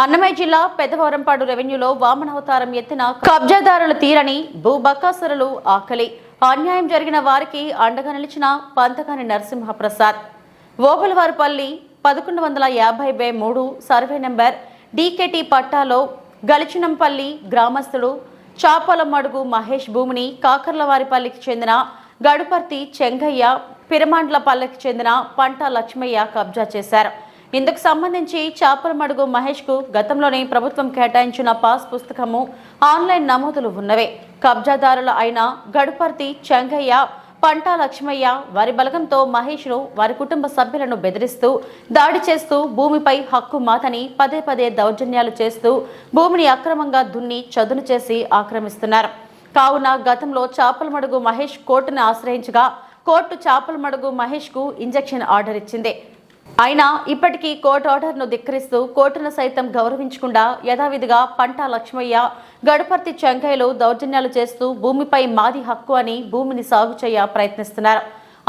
అన్నమయ్య జిల్లా పెద్దవరంపాడు రెవెన్యూలో వామనావతారం ఎత్తిన కబ్జాదారుల తీరని భూబకాసురులు ఆకలి. అన్యాయం జరిగిన వారికి అండగా నిలిచిన పంతకాని నరసింహప్రసాద్. ఓబులవారిపల్లి పదకొండు వందల యాభై బై మూడు సర్వే నెంబర్ డీకేటీ పట్టాలో గలిచినంపల్లి గ్రామస్తుడు చాపలమడుగు మహేష్ భూమిని కాకర్లవారిపల్లికి చెందిన గడుపర్తి చెంగయ్య పిరమాండ్లపల్లికి చెందిన పంట లక్ష్మయ్య కబ్జా చేశారు. ఇందుకు సంబంధించి చాపలమడుగు మహేష్కు గతంలోనే ప్రభుత్వం కేటాయించిన పాస్ పుస్తకము ఆన్లైన్ నమోదులు ఉన్నవే. కబ్జాదారులు అయిన గడుపర్తి చెంగయ్య పంటా లక్ష్మయ్య వారి బలగంతో మహేష్ను వారి కుటుంబ సభ్యులను బెదిరిస్తూ దాడి చేస్తూ భూమిపై హక్కు మాతని పదే పదే దౌర్జన్యాలు చేస్తూ భూమిని అక్రమంగా దున్ని చదును చేసి ఆక్రమిస్తున్నారు. కావున గతంలో చాపలమడుగు మహేష్ కోర్టును ఆశ్రయించగా కోర్టు చాపలమడుగు మహేష్కు ఇంజెక్షన్ ఆర్డర్ ఇచ్చింది. అయినా ఇప్పటికీ కోర్టు ఆర్డర్ను ధిక్కరిస్తూ కోర్టును సైతం గౌరవించకుండా యథావిధిగా పంట లక్ష్మయ్య గడపర్తి చెంకయ్యలు దౌర్జన్యాలు చేస్తూ భూమిపై మాది హక్కు అని భూమిని సాగు చేయ ప్రయత్నిస్తున్నారు.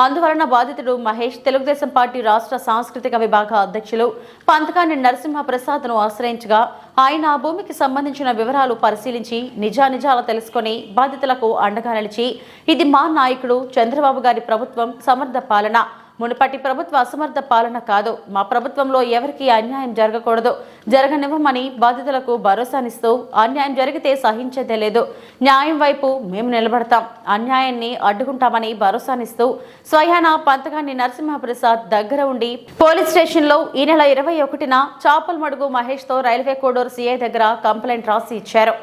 అందువలన బాధితుడు మహేష్ తెలుగుదేశం పార్టీ రాష్ట్ర సాంస్కృతిక విభాగ అధ్యక్షులు పంతకాని నరసింహ ప్రసాద్ను ఆశ్రయించగా ఆయన ఆ భూమికి సంబంధించిన వివరాలు పరిశీలించి నిజానిజాలు తెలుసుకొని బాధితులకు అండగా నిలిచి ఇది మా నాయకుడు చంద్రబాబు గారి ప్రభుత్వం సమర్థ పాలన. మునుపటి ప్రభుత్వ అసమర్థ పాలన కాదు. మా ప్రభుత్వంలో ఎవరికీ అన్యాయం జరగకూడదు. జరగనివ్వమని బాధితులకు భరోసానిస్తూ అన్యాయం జరిగితే సహించేదే లేదు. న్యాయం వైపు మేము నిలబడతాం. అన్యాయాన్ని అడ్డుకుంటామని భరోసానిస్తూ స్వయాన పంతకాన్ని నరసింహప్రసాద్ దగ్గర ఉండి పోలీస్ స్టేషన్లో ఈ నెల ఇరవై ఒకటిన చాపల్మడుగు మహేష్తో రైల్వే కోడూరు సీఐ దగ్గర కంప్లైంట్ రాసి ఇచ్చారు.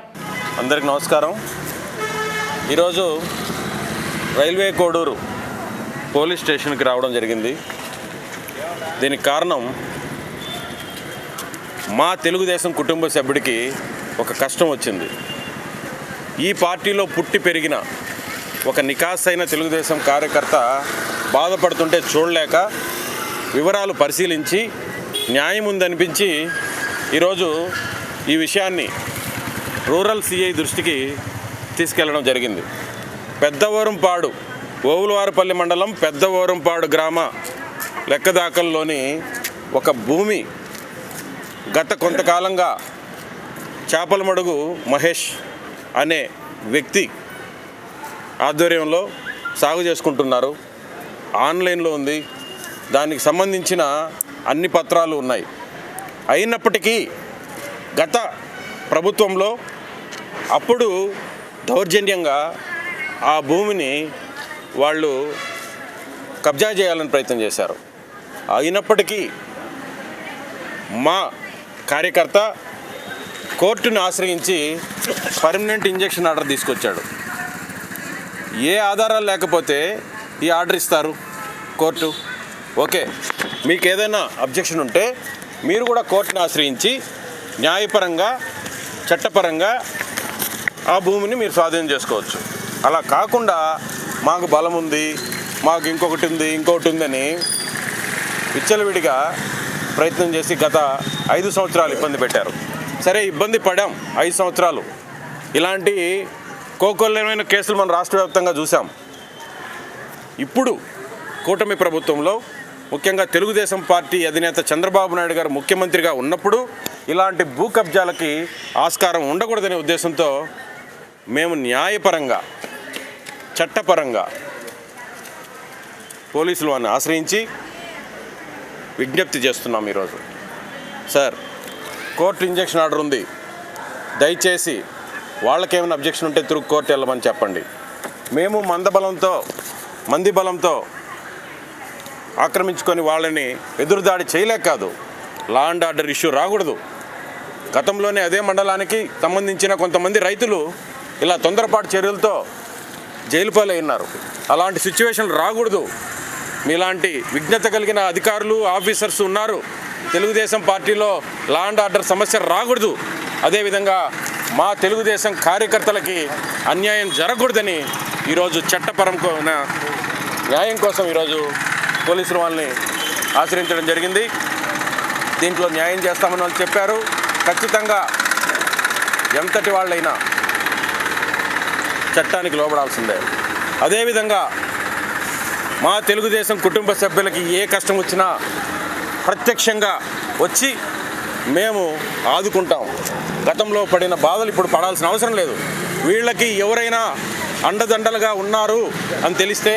అందరికి నమస్కారం. ఈరోజు రైల్వే కోడూరు పోలీస్ స్టేషన్కి రావడం జరిగింది. దీనికి కారణం మా తెలుగుదేశం కుటుంబ సభ్యుడికి ఒక కష్టం వచ్చింది. ఈ పార్టీలో పుట్టి పెరిగిన ఒక నికాసైన తెలుగుదేశం కార్యకర్త బాధపడుతుంటే చూడలేక వివరాలు పరిశీలించి న్యాయం ఉందనిపించి ఈరోజు ఈ విషయాన్ని రూరల్ సిఐ దృష్టికి తీసుకెళ్ళడం జరిగింది. పెద్దవరంపాడు ఓవులవారిపల్లి మండలం పెద్ద ఓరంపాడు గ్రామ లెక్కదాకల్లోని ఒక భూమి గత కొంతకాలంగా చేపలమడుగు మహేష్ అనే వ్యక్తి ఆధ్వర్యంలో సాగు చేసుకుంటున్నారు. ఆన్లైన్లో ఉంది. దానికి సంబంధించిన అన్ని పత్రాలు ఉన్నాయి. అయినప్పటికీ గత ప్రభుత్వంలో అప్పుడు దౌర్జన్యంగా ఆ భూమిని వాళ్ళు కబ్జా చేయాలని ప్రయత్నం చేశారు. అయినప్పటికీ మా కార్యకర్త కోర్టును ఆశ్రయించి పర్మనెంట్ ఇంజెక్షన్ ఆర్డర్ తీసుకొచ్చాడు. ఏ ఆధారాలు లేకపోతే ఈ ఆర్డర్ ఇస్తారు కోర్టు. ఓకే మీకు ఏదైనా అబ్జెక్షన్ ఉంటే మీరు కూడా కోర్టును ఆశ్రయించి న్యాయపరంగా చట్టపరంగా ఆ భూమిని మీరు స్వాధీనం చేసుకోవచ్చు. అలా కాకుండా మాకు బలం ఉంది మాకు ఇంకొకటి ఉంది ఇంకొకటి ఉందని విచ్చలవిడిగా ప్రయత్నం చేసి గత ఐదు సంవత్సరాలు ఇబ్బంది పెట్టారు. సరే ఇబ్బంది పడాం ఐదు సంవత్సరాలు. ఇలాంటి కోకొల్లమైన కేసులు మనం రాష్ట్ర వ్యాప్తంగా చూసాం ఇప్పుడు కూటమి ప్రభుత్వంలో ముఖ్యంగా తెలుగుదేశం పార్టీ అధినేత చంద్రబాబు నాయుడు గారు ముఖ్యమంత్రిగా ఉన్నప్పుడు ఇలాంటి భూ కబ్జాలకి ఆస్కారం ఉండకూడదనే ఉద్దేశంతో మేము న్యాయపరంగా చట్టపరంగా పోలీసులు వారిని ఆశ్రయించి విజ్ఞప్తి చేస్తున్నాం ఈరోజు. సార్ కోర్టు ఇంజక్షన్ ఆర్డర్ ఉంది. దయచేసి వాళ్ళకేమైనా అబ్జెక్షన్ ఉంటే తిరుగు కోర్టు వెళ్ళమని చెప్పండి. మేము మందబలంతో మంది బలంతో ఆక్రమించుకొని వాళ్ళని ఎదురుదాడి చేయలేక కాదు. లా అండ్ ఆర్డర్ ఇష్యూ రాకూడదు. గతంలోనే అదే మండలానికి సంబంధించిన కొంతమంది రైతులు ఇలా తొందరపాటు చర్యలతో జైలు పాలై ఉన్నారు. అలాంటి సిచ్యువేషన్ రాకూడదు. మీలాంటి విజ్ఞత కలిగిన అధికారులు ఆఫీసర్స్ ఉన్నారు. తెలుగుదేశం పార్టీలో లా అండ్ ఆర్డర్ సమస్య రాకూడదు. అదేవిధంగా మా తెలుగుదేశం కార్యకర్తలకి అన్యాయం జరగకూడదని ఈరోజు చట్టపరం న్యాయం కోసం ఈరోజు పోలీసులు వాళ్ళని ఆశ్రయించడం జరిగింది. దీంట్లో న్యాయం చేస్తామని వాళ్ళు చెప్పారు. ఖచ్చితంగా ఎంతటి వాళ్ళైనా చట్టానికి లోబడాల్సిందే. అదేవిధంగా మా తెలుగుదేశం కుటుంబ సభ్యులకి ఏ కష్టం వచ్చినా ప్రత్యక్షంగా వచ్చి మేము ఆదుకుంటాం. గతంలో పడిన బాధలు ఇప్పుడు పడాల్సిన అవసరం లేదు. వీళ్ళకి ఎవరైనా అండదండలుగా ఉన్నారు అని తెలిస్తే